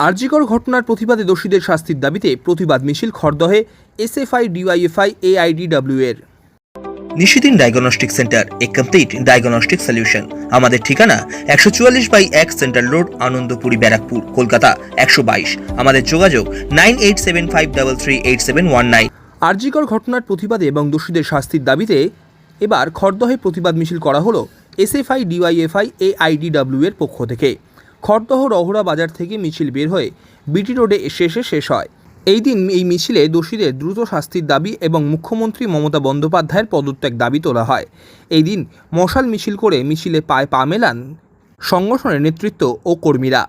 আরজিকর ঘটনার প্রতিবাদে দোষীদের শাস্তির দাবিতে প্রতিবাদ মিছিল খড়দহে এসএফআই ডিওয়াইএফআই এআইডিডব্লিউ এর। নিশিদিন ডায়াগনস্টিক সেন্টার এ কমপ্লিট ডায়াগনস্টিক সলিউশন। আমাদের ঠিকানা একশো চুয়াল্লিশ বাই এক সেন্ট্রাল রোড আনন্দপুরি ব্যারাকপুর কলকাতা একশো বাইশ। আমাদের যোগাযোগ nine eight seven five double three eight seven one nine. RG Kar ঘটনার প্রতিবাদে এবং দোষীদের শাস্তির দাবিতে এবার খড়দহে প্রতিবাদ মিছিল করা হলো এসএফআই ডিওয়াইএফআই এআইডিডব্লিউ এর পক্ষ থেকে। খড়দহ রহরা বাজার থেকে মিছিল বের হয়ে বিটি রোডে শেষে শেষ হয়। এই দিন এই মিছিলে দোষীদের দ্রুত শাস্তির দাবি এবং মুখ্যমন্ত্রী মমতা বন্দ্যোপাধ্যায়ের পদত্যাগ দাবি তোলা হয়। এই দিন মশাল মিছিল করে মিছিলে পায়ে পা মেলান সংগঠনের নেতৃত্ব ও কর্মীরা।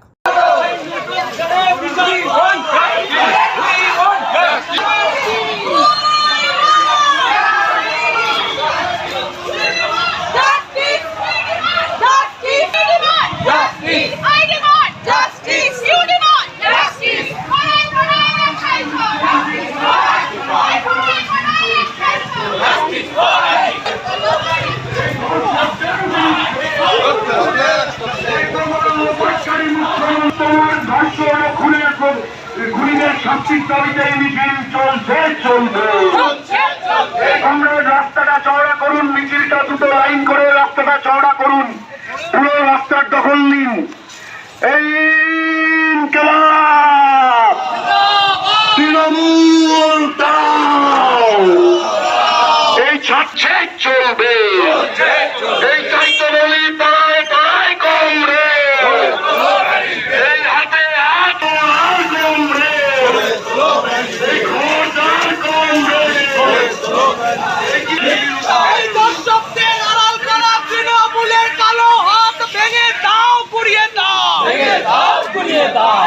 ধর্ষণ ও খুনের দাবিতে এই মিছিল চলছে চলবে। চলছে চলছে! রাস্তাটা চওড়া করুন মিছিলটা দুটো লাইন করে রাস্তাটা চওড়া করুন। পুরো রাস্তার দখল নিন। এই! তৃণমূল এই ছাড়ছে চলবে। Bye.